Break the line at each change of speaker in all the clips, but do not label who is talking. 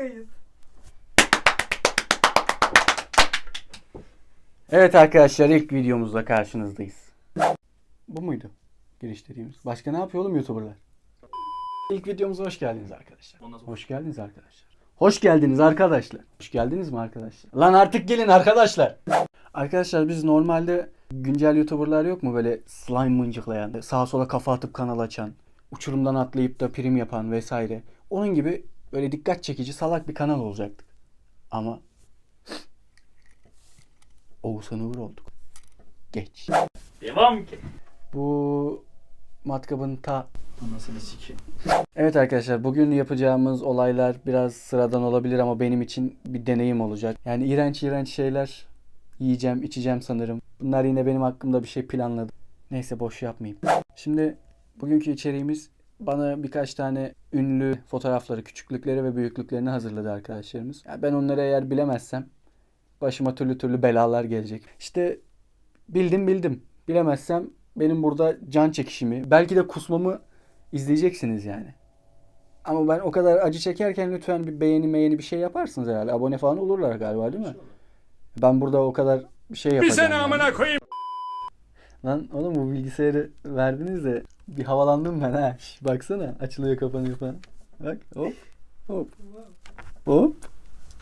Kayıt.
Evet arkadaşlar ilk videomuzda karşınızdayız. Bu muydu giriş dediğimiz? Başka ne yapıyor oğlum YouTuber'lar? İlk videomuza hoş geldiniz arkadaşlar. Hoş geldiniz arkadaşlar. Hoş geldiniz arkadaşlar. Hoş geldiniz mi arkadaşlar? Lan artık gelin arkadaşlar. Arkadaşlar biz normalde güncel YouTuber'lar yok mu böyle slime mıncıklayan, sağa sola kafa atıp kanal açan, uçurumdan atlayıp da prim yapan vesaire. Onun gibi böyle dikkat çekici salak bir kanal olacaktık. Ama Oğuzhan Uğur olduk. Geç.
Devam ki.
Bu matkabın ta...
Anasını sikeyim.
Evet arkadaşlar bugün yapacağımız olaylar biraz sıradan olabilir ama benim için bir deneyim olacak. Yani iğrenç iğrenç şeyler yiyeceğim, içeceğim sanırım. Bunlar yine benim hakkımda bir şey planladı. Neyse boş yapmayayım. Şimdi bugünkü içeriğimiz bana birkaç tane ünlü fotoğrafları, küçüklükleri ve büyüklüklerini hazırladı arkadaşlarımız. Yani ben onları eğer bilemezsem başıma türlü türlü belalar gelecek. İşte bildim bildim. Bilemezsem benim burada can çekişimi, belki de kusmamı izleyeceksiniz yani. Ama ben o kadar acı çekerken lütfen bir beğeni meğeni bir şey yaparsınız herhalde. Abone falan olurlar galiba değil mi? Ben burada o kadar bir şey yapacağım. yani.
koyayım.
Lan oğlum bu bilgisayarı verdiniz de bir havalandım ben ha. Şş, baksana açılıyor kapanıyor falan. Bak hop hop hop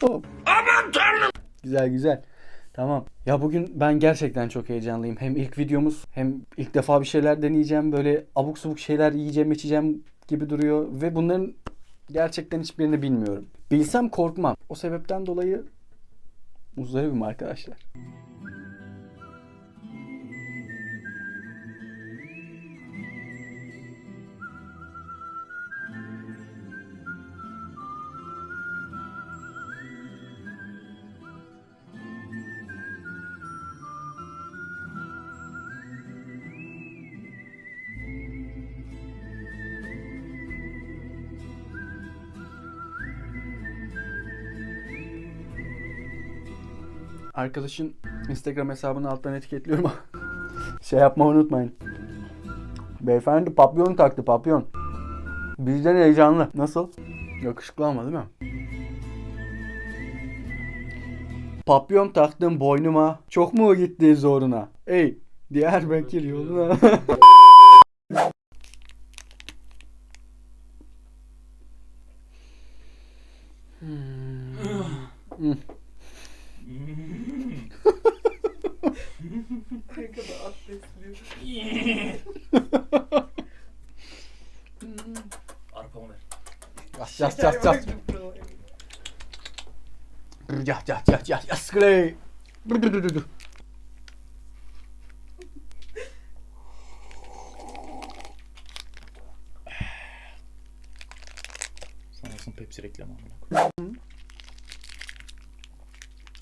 hop. Aman tanrım. Güzel güzel. Tamam. Ya bugün ben gerçekten çok heyecanlıyım. Hem ilk videomuz hem ilk defa bir şeyler deneyeceğim. Böyle abuk subuk şeyler yiyeceğim içeceğim gibi duruyor. Ve bunların gerçekten hiçbirini bilmiyorum. Bilsem korkmam. O sebepten dolayı muzdaribim arkadaşlar. Arkadaşın Instagram hesabını alttan etiketliyorum ama şey yapmayı unutmayın. Beyefendi papyon taktı papyon. Bizden heyecanlı. Nasıl? Yakışıklı ama değil mi? Papyon taktım boynuma. Çok mu gitti zoruna? Ey Diyarbakır yoluna. Hmm.
Kanka da at besliyor.
Arpamı ver.
Yas yas yas. Yas yas yas yas yas Clay.
Sanırsın Pepsi reklamı amına.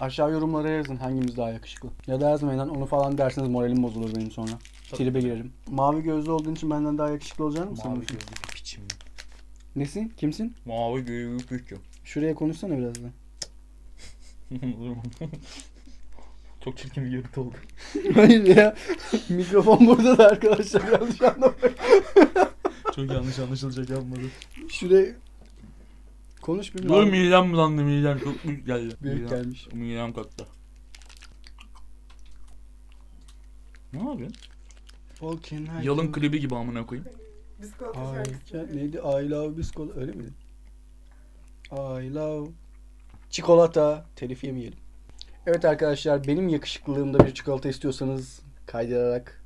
Aşağı yorumlara yazın hangimiz daha yakışıklı. Ya da yazmayın lan onu falan derseniz moralim bozulur benim sonra.
Tabii.
Tribe girerim. Mavi gözlü olduğun için benden daha yakışıklı olacak mısın?
Mavi gözlü.
Nesin? Kimsin?
Mavi gözlü piçim.
Şuraya konuşsana biraz da.
Çok çirkin bir görüntü oldu.
Hayır ya. Mikrofon burada da arkadaşlar yanlış anlamayın.
Çok yanlış anlaşılacak yapmadı.
Şuraya konuş bir
Dur
mavi-
midem bulandı midem çok büyük geldi.
Büyük
Midem-
gelmiş.
Midem kalktı. Ne yapıyorsun?
All can I
Yalın klibi gibi amına koyayım.
Biskolata
Ay,
şarkısı.
neydi? I love biskolata öyle miydi? I love çikolata. Telif yemeyelim. Evet arkadaşlar benim yakışıklılığımda bir çikolata istiyorsanız kaydırarak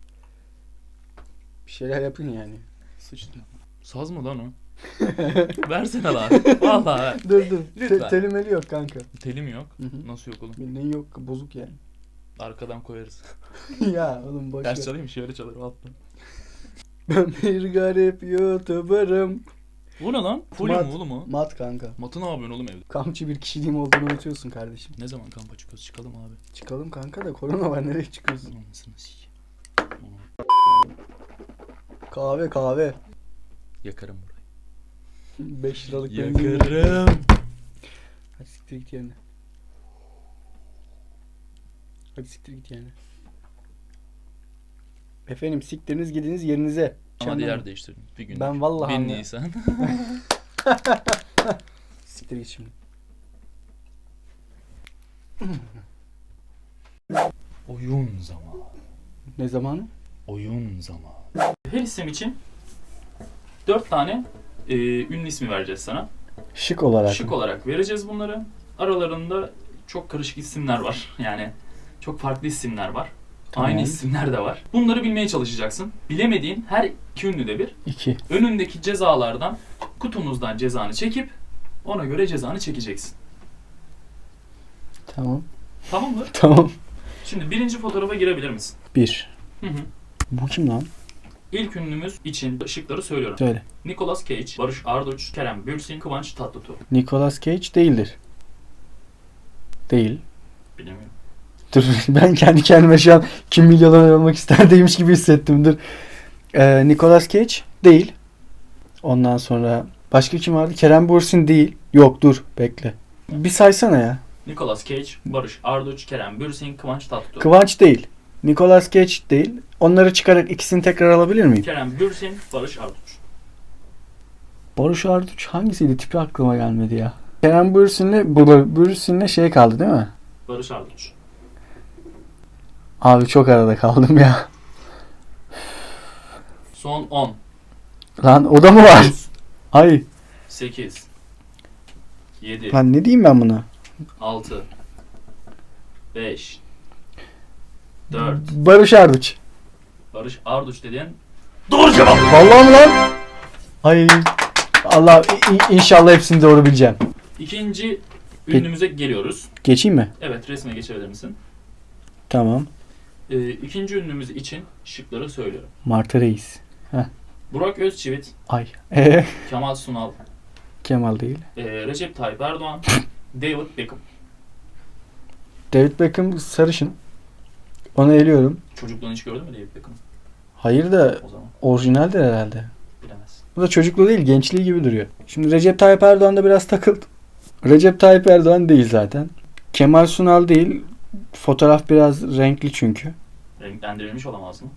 bir şeyler yapın yani.
Sıçtım. Saz mı lan o? Versene lan. Vallahi ver.
dur dur.
Lütfen.
Te- telimeli yok kanka.
Telim yok.
Hı hı.
Nasıl yok oğlum?
Bildiğin yok bozuk yani.
Arkadan koyarız.
ya oğlum boş
Ters
ver.
çalayım şöyle çalarım alttan.
Ben bir garip youtuberım.
Bu ne lan? Full
Mat.
mu oğlum o?
Mat kanka.
Matı ne yapıyorsun oğlum evde?
Kamçı bir kişiliğim olduğunu unutuyorsun kardeşim.
Ne zaman kampa çıkıyoruz? Çıkalım abi.
Çıkalım kanka da korona var nereye çıkıyorsun?
Anasını sikeyim.
Kahve kahve.
Yakarım burayı.
5 liralık benim.
Yakarım.
Hadi siktir git yerine. Hadi siktir git yerine. Efendim siktiriniz gidiniz yerinize.
Ama
Anlamadım.
yer değiştirdim. Bir gün.
Ben vallahi
1
anla-
Nisan.
Siktir git şimdi.
Oyun zamanı.
Ne zamanı?
Oyun zamanı. Her isim için 4 tane e, ünlü ismi vereceğiz sana.
Şık olarak.
Şık
mı?
olarak vereceğiz bunları. Aralarında çok karışık isimler var. Yani çok farklı isimler var.
Tamam.
Aynı isimler de var. Bunları bilmeye çalışacaksın. Bilemediğin her iki ünlü de bir.
İki.
Önündeki cezalardan kutumuzdan cezanı çekip ona göre cezanı çekeceksin.
Tamam.
Tamam mı?
Tamam.
Şimdi birinci fotoğrafa girebilir misin?
Bir.
Hı hı.
Bu kim lan?
İlk ünlümüz için şıkları söylüyorum.
Söyle.
Nicolas Cage, Barış Arduç, Kerem Bürsin, Kıvanç Tatlıtuğ.
Nicolas Cage değildir. Değil.
Bilemiyorum.
Dur ben kendi kendime şu an kim milyoner olmak isterdeymiş gibi hissettim. Dur. Ee, Nicolas Cage değil. Ondan sonra başka kim vardı? Kerem Bürsin değil. Yok dur bekle. Bir saysana ya.
Nicolas Cage, Barış Arduç, Kerem Bürsin, Kıvanç Tatlıtuğ.
Kıvanç değil. Nicolas Cage değil. Onları çıkarak ikisini tekrar alabilir miyim?
Kerem Bürsin, Barış Arduç.
Barış Arduç hangisiydi? Tipi aklıma gelmedi ya. Kerem Bürsin'le Bürsin'le şey kaldı değil mi?
Barış Arduç.
Abi çok arada kaldım ya.
Son 10,
Lan o da mı var?
9,
Ay.
8, 7,
Lan ne diyeyim ben buna?
6, 5, 4,
Barış Arduç.
Barış Arduç dediğin doğru cevap.
Vallahi mi lan? Ay. Allah inşallah hepsini doğru bileceğim.
İkinci ünlümüze geliyoruz.
Geçeyim mi?
Evet resme geçebilir misin?
Tamam.
Ee, ikinci ünlümüz için şıkları söylüyorum.
Martı Reis.
Burak Özçivit,
Ay. Ee,
Kemal Sunal,
Kemal değil.
e, Recep Tayyip Erdoğan, David Beckham.
David Beckham sarışın. Onu eliyorum.
Çocukluğunu hiç gördün mü David Beckham?
Hayır da
O zaman
orijinaldir herhalde.
bilemez.
Bu da çocukluğu değil gençliği gibi duruyor. Şimdi Recep Tayyip Erdoğan da biraz takıldı. Recep Tayyip Erdoğan değil zaten. Kemal Sunal değil. Fotoğraf biraz renkli çünkü.
Renklendirilmiş olamaz mı?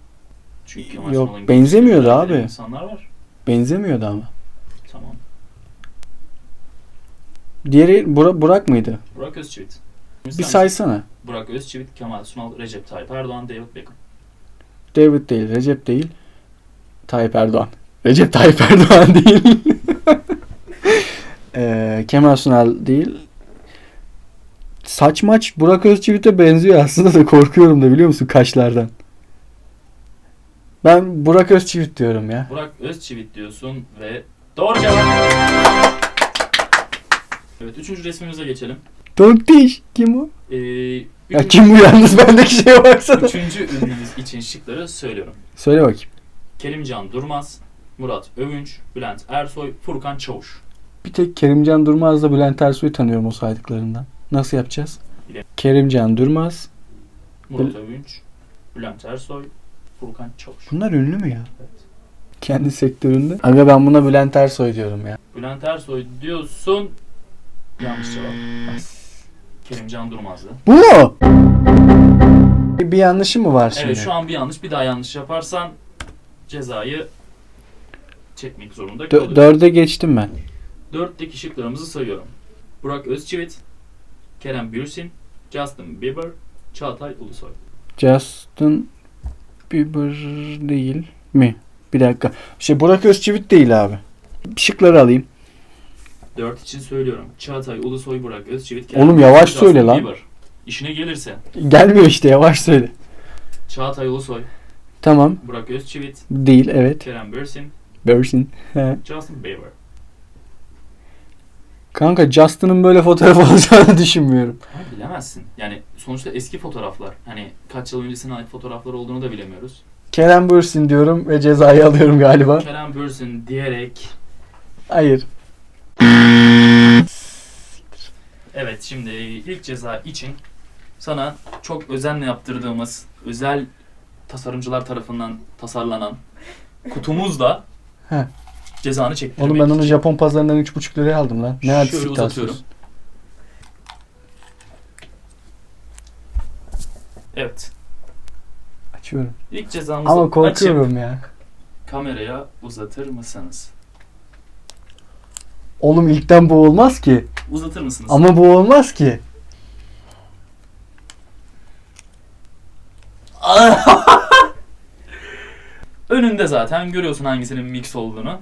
Çünkü Kemal
Yok,
Sunal'ın
benzemiyordu abi.
insanlar var.
Benzemiyordu ama.
Tamam.
Diğeri Bura- Burak mıydı?
Burak Özçivit.
Bir saysana.
Burak Özçivit, Kemal Sunal, Recep Tayyip Erdoğan, David Beckham.
David değil, Recep değil. Tayyip Erdoğan. Recep Tayyip Erdoğan değil. Ee, Kemal Sunal değil. Saç maç Burak Özçivit'e benziyor aslında da korkuyorum da biliyor musun kaşlardan. Ben Burak Özçivit diyorum ya.
Burak Özçivit diyorsun ve doğru cevap. Evet üçüncü resmimize geçelim.
Tontiş. Kim o?
Ee,
Ya kim bu yalnız bendeki şeye baksana.
Üçüncü ünlümüz için şıkları söylüyorum.
Söyle bakayım.
Kerimcan Durmaz, Murat Övünç, Bülent Ersoy, Furkan Çavuş.
Bir tek Kerimcan Durmaz'la Bülent Ersoy'u tanıyorum o saydıklarından. Nasıl yapacağız? Kerimcan Durmaz.
Murat Övünç, Bülent Ersoy, Furkan Çavuş.
Bunlar ünlü mü ya?
Evet.
Kendi sektöründe. Aga ben buna Bülent Ersoy diyorum ya.
Bülent Ersoy diyorsun. Yanlış cevap. Kerimcan Durmaz'dı.
Bu mu? Bir yanlışı mı var şimdi?
Evet şu an bir yanlış bir daha yanlış yaparsan cezayı çekmek zorunda kalıyorsun.
dörde geçtim ben.
Dörtteki şıklarımızı sayıyorum. Burak Özçivit, Kerem Bürsin, Justin Bieber, Çağatay Ulusoy.
Justin Bieber değil mi? Bir dakika. Şey Burak Özçivit değil abi. Şıkları alayım.
Dört için söylüyorum. Çağatay Ulusoy, Burak Özçivit,
Oğlum
Bürsin,
yavaş
Justin
söyle lan.
Bieber. İşine gelirse
Gelmiyor işte yavaş söyle.
Çağatay Ulusoy,
Tamam.
Burak Özçivit,
Değil evet.
Kerem Bürsin,
Börsin. He.
Justin Bieber.
Kanka Justin'ın böyle fotoğraf olacağını düşünmüyorum.
Ama bilemezsin. Yani sonuçta eski fotoğraflar. Hani kaç yıl öncesine ait fotoğraflar olduğunu da bilemiyoruz.
Kerem Bürsin diyorum ve cezayı alıyorum galiba.
Kerem Bürsin diyerek
Hayır.
Evet şimdi ilk ceza için sana çok özenle yaptırdığımız özel tasarımcılar tarafından tasarlanan kutumuzla
Heh.
Cezanı çektirmek
Oğlum ben onu
için
Japon pazarından 3,5 liraya aldım lan. Ne
Şöyle
artistik
uzatıyorum. Evet.
Açıyorum.
İlk cezamızı
Ama
açıp
korkuyorum ya.
kameraya uzatır mısınız?
Oğlum ilkten bu olmaz ki.
Uzatır mısınız?
Ama bu olmaz ki.
Önünde zaten görüyorsun hangisinin mix olduğunu.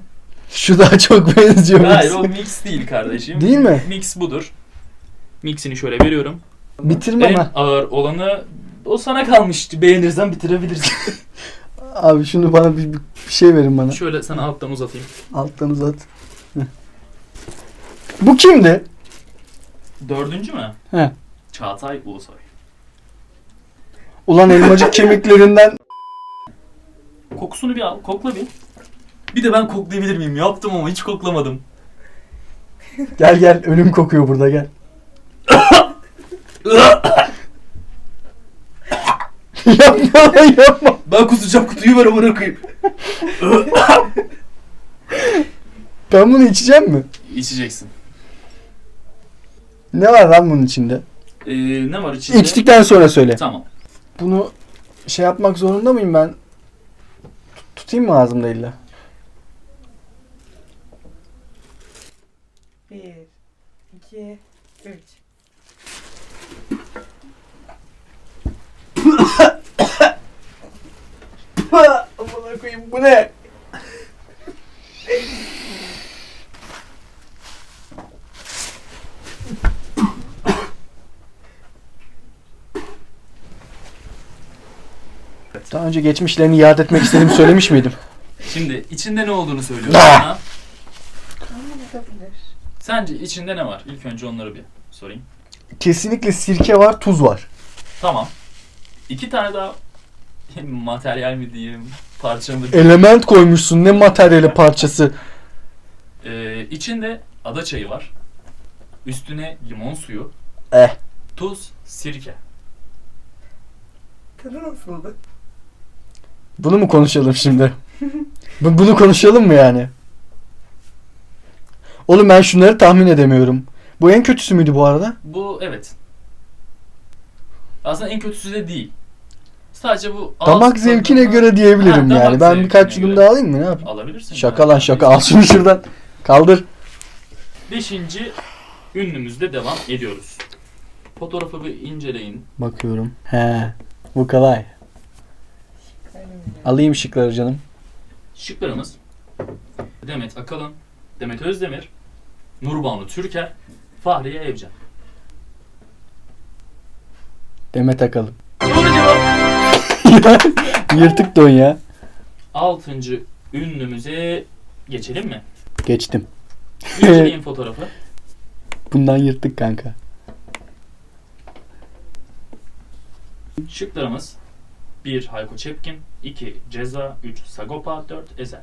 Şu daha çok benziyor.
Hayır o mix değil kardeşim.
Değil mi?
Mix budur. Mixini şöyle veriyorum.
Bitirme
En
ama.
ağır olanı o sana kalmış. Beğenirsen bitirebilirsin.
Abi şunu bana bir, bir şey verin bana.
şöyle sana alttan uzatayım.
Alttan uzat. Bu kimdi?
Dördüncü mü?
He.
Çağatay Ulusoy.
Ulan elmacık kemiklerinden
Kokusunu bir al. Kokla bir. Bir de ben koklayabilir miyim? Yaptım ama hiç koklamadım.
Gel gel ölüm kokuyor burada gel. yapma lan, yapma.
Ben kusacağım kutuyu ver amına koyayım.
Ben bunu içeceğim mi?
İçeceksin.
Ne var lan bunun içinde?
Ee, ne var içinde?
İçtikten sonra söyle.
Tamam.
Bunu şey yapmak zorunda mıyım ben? Tut- Tutayım mı ağzımda illa?
Bir, iki, üç.
Amına koyayım bu ne? Daha önce geçmişlerini yad etmek istediğimi söylemiş miydim?
Şimdi içinde ne olduğunu söylüyorum
Ah!
sana.
Olabilir.
Sence içinde ne var? İlk önce onları bir sorayım.
Kesinlikle sirke var, tuz var.
Tamam. İki tane daha materyal mi diyeyim, parça mı diyeyim.
Element koymuşsun ne materyali parçası.
Ee, içinde ada çayı var. Üstüne limon suyu,
Eh.
tuz, sirke.
Tadı nasıldı?
Bunu mu konuşalım şimdi? Bu- Bunu konuşalım mı yani? Oğlum ben şunları tahmin edemiyorum. Bu en kötüsü müydü bu arada?
Bu evet. Aslında en kötüsü de değil. Sadece bu
Damak
ağız
zevkine
tadına-
göre diyebilirim
Ha, damak
yani. Ben
zevkine
birkaç yudum
göre.
daha alayım mı ne yapayım?
Alabilirsin.
Şaka lan şaka. Al şunu şuradan. Kaldır.
Beşinci ünlümüzde devam ediyoruz. Fotoğrafı bir inceleyin.
Bakıyorum. He. Bu kolay. Alayım şıkları canım.
Şıklarımız Demet Akalın, Demet Özdemir, Nurbanu Türker, Fahriye Evcen.
Demet akalım.
Doğru cevap.
Yırtık don ya.
Altıncı ünlümüze geçelim mi?
Geçtim.
İnceleyin fotoğrafı.
Bundan yırttık kanka.
Şıklarımız 1. Hayko Cepkin 2. Ceza 3. Sagopa 4. Ezel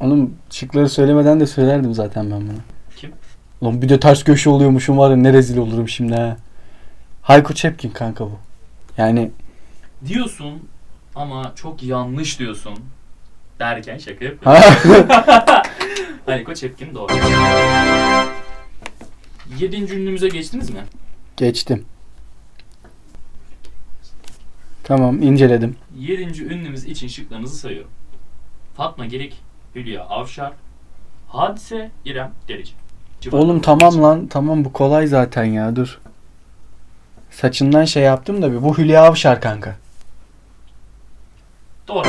Oğlum şıkları söylemeden de söylerdim zaten ben bunu. Oğlum bir de ters köşe oluyormuşum var ya ne rezil olurum şimdi ha. Hayko Cepkin kanka bu. Yani
Diyorsun ama çok yanlış diyorsun derken şaka yapıyorum.
ha,
Hayko Cepkin doğru. Yedinci ünlümüze geçtiniz mi?
geçtim. Tamam inceledim.
Yedinci ünlümüz için şıklarınızı sayıyorum. Fatma Gerik, Hülya Avşar, Hadise, İrem Derici.
Oğlum tamam lan tamam bu kolay zaten ya dur. Saçından şey yaptım da bir bu Hülya Avşar kanka.
Doğru.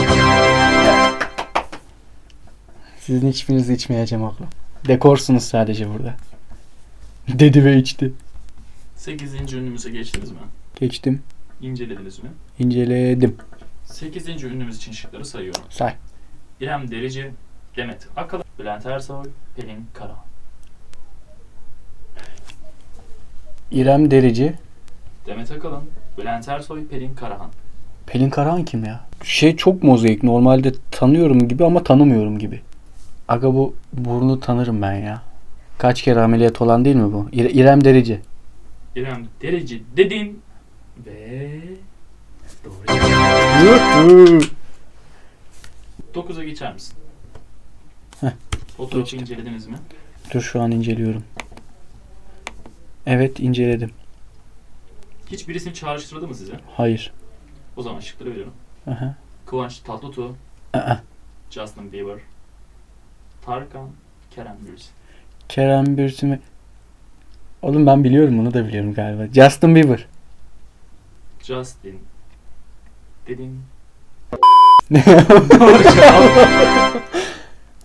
Sizin hiçbirinizi içmeyeceğim oğlum. Dekorsunuz sadece burada. Dedi ve içti.
Sekizinci ünlümüze geçtiniz mi?
Geçtim.
İncelediniz mi?
İnceledim.
Sekizinci ünlümüz için şıkları sayıyorum.
Say.
İrem Derici, Demet Akalın, Bülent Ersoy, Pelin Karahan.
İrem Derici.
Demet Akalın, Bülent Ersoy, Pelin Karahan.
Pelin Karahan kim ya? Şey çok mozaik. Normalde tanıyorum gibi ama tanımıyorum gibi. Aga bu burnu tanırım ben ya. Kaç kere ameliyat olan değil mi bu? İre- İrem Derici.
İrem Derici dedin ve doğru. 9'a geçer misin?
Heh,
Fotoğrafı
geçtim.
incelediniz mi?
Dur şu an inceliyorum. Evet inceledim.
Hiç birisini çağrıştırdı mı size?
Hayır.
O zaman şıkları veriyorum.
Aha.
Kıvanç Tatlıtuğ,
Aa.
Justin Bieber, Tarkan, Kerem Bürsin.
Kerem Bürsin. Oğlum ben biliyorum bunu da biliyorum galiba. Justin Bieber.
Justin Dedin. Doğru cevap.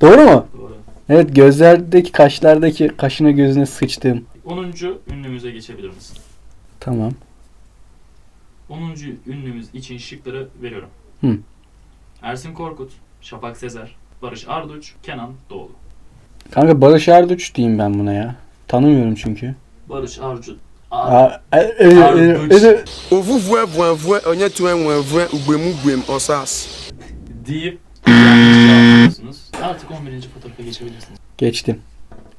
Doğru mu?
Doğru.
Evet gözlerdeki kaşlardaki kaşına gözüne sıçtım.
10. ünlümüze geçebilir misin?
Tamam.
10. ünlümüz için şıkları veriyorum.
Hı.
Ersin Korkut, Şafak Sezer, Barış Arduç, Kenan Doğulu.
Kanka Barış Arduç diyeyim ben buna ya. Tanımıyorum çünkü.
Barış Arduç.
Aa, e, e, e,
Arduç.
e,
Ovuvue vue onye tue nwe vue ugbemu gbem osas.
deyip. Artık 11. fotoğrafa geçebilirsiniz.
Geçtim.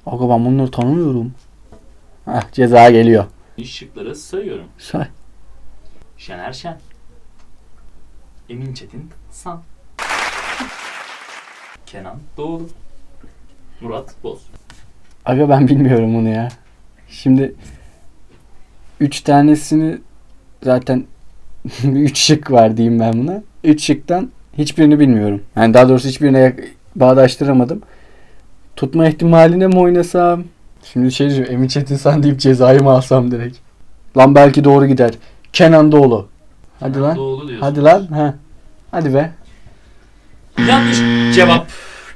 Aga ben bunları tanımıyorum. Ah ceza geliyor.
Şıkları sayıyorum.
Say.
Şener Şen. Emin Çetin San. Kenan Doğulu. Murat Boz.
Aga ben bilmiyorum bunu ya. Şimdi üç tanesini zaten üç şık var diyeyim ben buna. Üç şıktan hiçbirini bilmiyorum. Yani daha doğrusu hiçbirine bağdaştıramadım. Tutma ihtimaline mi oynasam? Şimdi şey diyeceğim. Emin Çetinsan deyip cezayı mı alsam direkt? Lan belki doğru gider. Kenan Doğulu. Hadi
Kenan
lan.
Doğulu.
Hadi lan. Ha. Hadi be.
Yanlış cevap.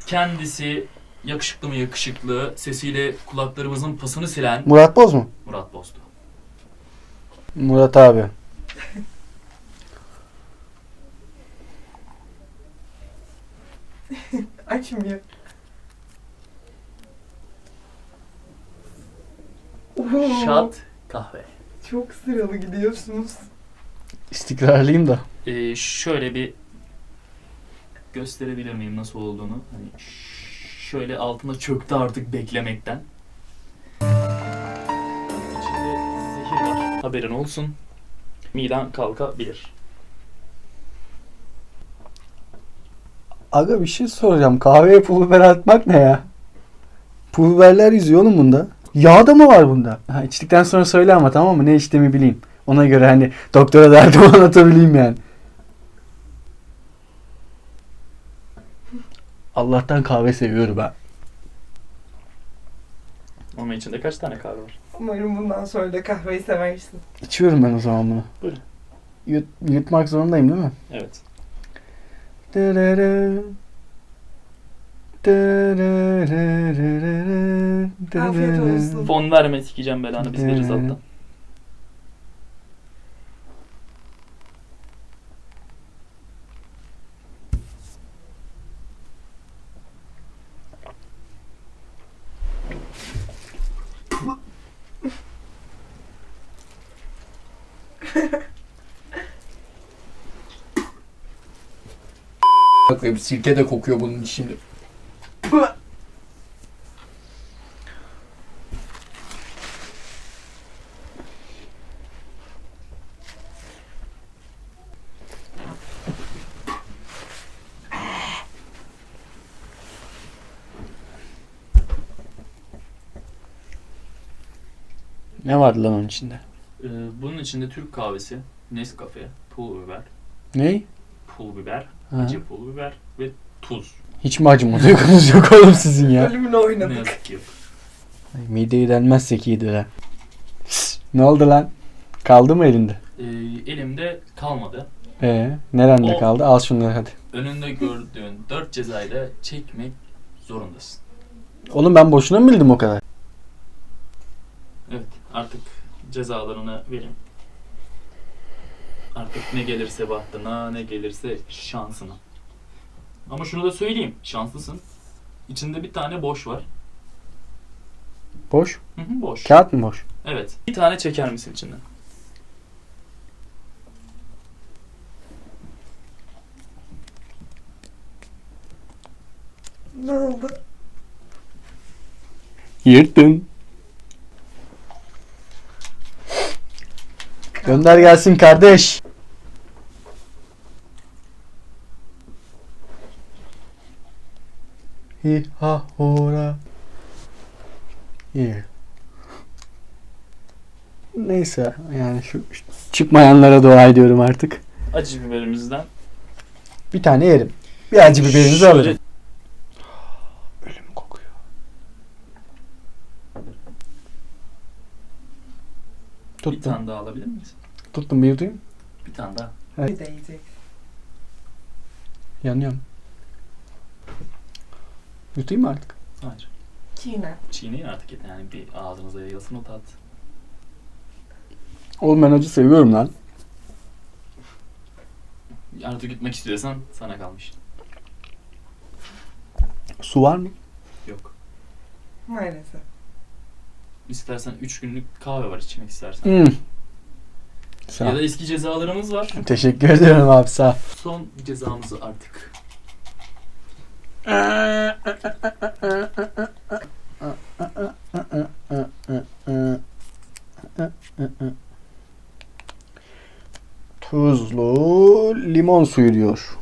Kendisi yakışıklı mı yakışıklı sesiyle kulaklarımızın pasını silen
Murat Boz mu?
Murat Boz'du.
Murat abi.
Açmıyor. Oo,
Şat kahve.
Çok sıralı gidiyorsunuz.
İstikrarlıyım da.
Ee, şöyle bir gösterebilir miyim nasıl olduğunu? Hani şöyle altına çöktü artık beklemekten. İçinde zehir var. Haberin olsun. Miden kalkabilir.
Aga bir şey soracağım. Kahveye pul biber atmak ne ya? Pul biberler yüzüyor oğlum bunda. Yağ da mı var bunda? Ha, içtikten sonra söyle ama tamam mı? Ne içtiğimi bileyim. Ona göre hani doktora derdimi anlatabileyim yani. Allah'tan kahve seviyorum ha.
Onun içinde kaç tane kahve var?
Umarım bundan sonra da kahveyi seversin.
İçiyorum ben o zaman bunu.
Buyurun.
Yut, yutmak zorundayım değil mi?
Evet.
Dırırı.
Afiyet olsun.
Fon verme sikeceğim belanı biz veririz alttan.
Bakayım sirke de kokuyor bunun içinde. Ne vardı lan onun içinde?
Ee, bunun içinde Türk kahvesi, Nescafe, pul biber,
Ney?
pul biber,
Ha.
acı pul biber ve tuz.
Hiç mi acıma duygunuz yok oğlum sizin ya?
Ölümüne
Ne
oynadık.
yazık ki yok.
Ay, Mideyi delmezsek iyidir ha. ne oldu lan? Kaldı mı elinde?
Ee, elimde kalmadı.
Ee, nerende
O-
kaldı? Al şunları hadi.
Önünde gördüğün dört cezayı da çekmek zorundasın.
Oğlum ben boşuna mı bildim o kadar?
Artık cezalarını verin. Artık ne gelirse bahtına ne gelirse şansına. Ama şunu da söyleyeyim şanslısın. İçinde bir tane boş var.
Boş.
Hı hı, boş.
Kağıt mı boş?
Evet. Bir tane çeker misin içinden?
Ne oldu?
Yırttın. Gönder gelsin kardeş. Hi ha hora. İyi. Neyse yani şu çıkmayanlara dua ediyorum artık.
Acı biberimizden.
Bir tane yerim. Bir acı biberinizi
Şöyle-
alırım. Ölüm kokuyor.
Bir
Tuttum.
tane daha alabilir miyiz?
Tuttum bir yutayım.
Bir tane daha.
Bir de yiyecek.
Yanıyorum. Yutayım mı artık?
Hayır.
Çiğne.
Çiğneyin artık yeter. Yani bir ağzınıza yayılsın o tat.
Oğlum ben acı seviyorum lan.
Artık gitmek istiyorsan sana kalmış.
Su var mı?
Yok.
Maalesef.
İstersen 3 günlük kahve var içmek istersen.
Hmm. Sağ
Ya da eski cezalarımız var.
Teşekkür ederim abi sağ ol.
Son cezamızı artık.
Tuzlu limon suyu diyor.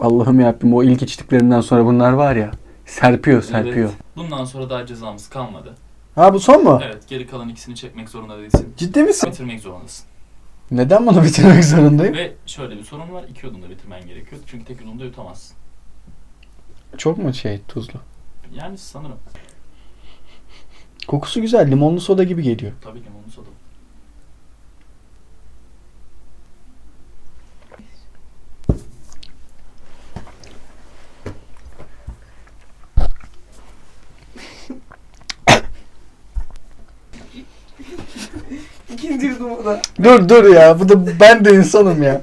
Allah'ım yarabbim o ilk içtiklerimden sonra bunlar var ya. Serpiyor serpiyor.
Evet. Bundan sonra daha cezamız kalmadı.
Ha bu son mu?
Evet geri kalan ikisini çekmek zorunda değilsin.
Ciddi misin?
Bitirmek zorundasın.
Neden bunu bitirmek zorundayım?
Ve şöyle bir sorun var. iki yudumda bitirmen gerekiyor. Çünkü tek yudumda yutamazsın.
Çok mu şey tuzlu?
Yani sanırım.
Kokusu güzel. Limonlu soda gibi geliyor.
Tabii limonlu soda.
Yudumu da.
Dur dur ya. Bu da ben de insanım ya.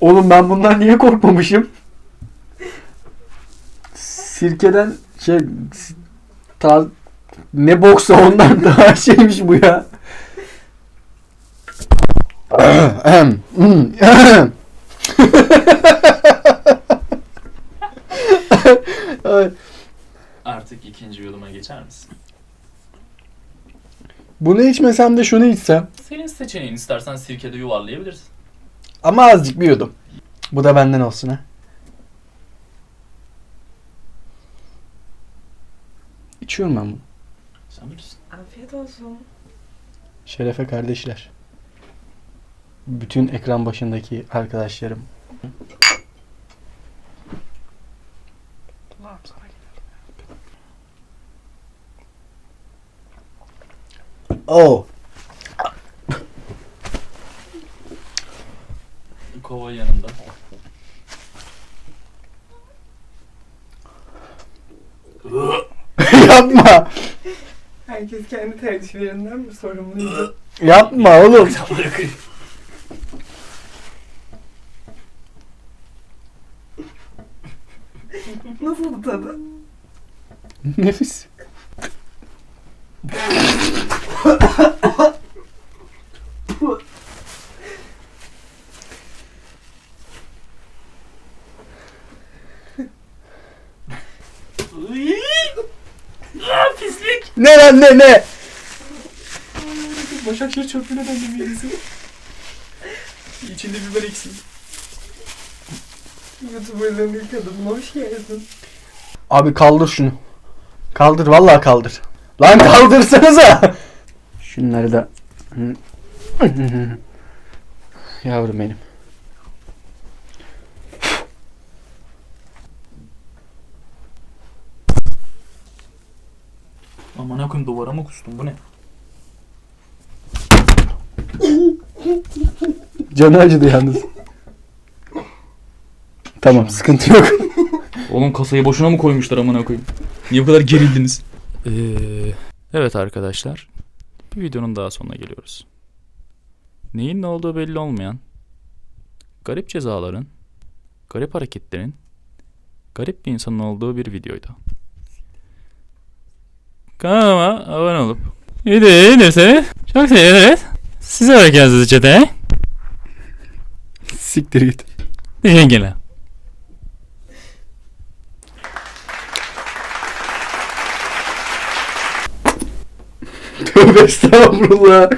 Oğlum ben bundan niye korkmamışım? Sirkeden şey ta, ne boksa ondan daha şeymiş bu ya.
Artık ikinci yuduma geçer misin?
Bunu içmesem de şunu içsem.
Senin seçeneğin istersen sirkede yuvarlayabilirsin.
Ama azıcık bir yudum. Bu da benden olsun ha. İçiyorum ben bunu.
Sen bilirsin.
Afiyet olsun.
Şerefe kardeşler. Bütün ekran başındaki arkadaşlarım. Oh.
Kova yanında.
Yapma.
Herkes kendi tercihlerinden mi sorumluydu?
Yapma oğlum. Nefis.
Aa, pislik.
Ne lan ne ne?
Başakşehir çöplüğüne döndüm yenisi. İçinde biber eksik.
Youtuberların ilk adımına hoş geldin.
Abi kaldır şunu. Kaldır vallahi kaldır. Lan kaldırsanıza. Şunları da. Yavrum benim.
Aman akım duvara mı kustum bu ne?
Canı acıdı yalnız. Tamam sıkıntı yok.
Oğlum kasayı boşuna mı koymuşlar amına koyayım? Niye bu kadar gerildiniz? Ee, evet arkadaşlar. Bir videonun daha sonuna geliyoruz. Neyin ne olduğu belli olmayan, garip cezaların, garip hareketlerin, garip bir insanın olduğu bir videoydu. Kanalıma abone olup videoyu beğenirseniz çok seviniriz. Size bakıyorsunuz çete.
Siktir git.
Teşekkürler.
Tövbe estağfurullah.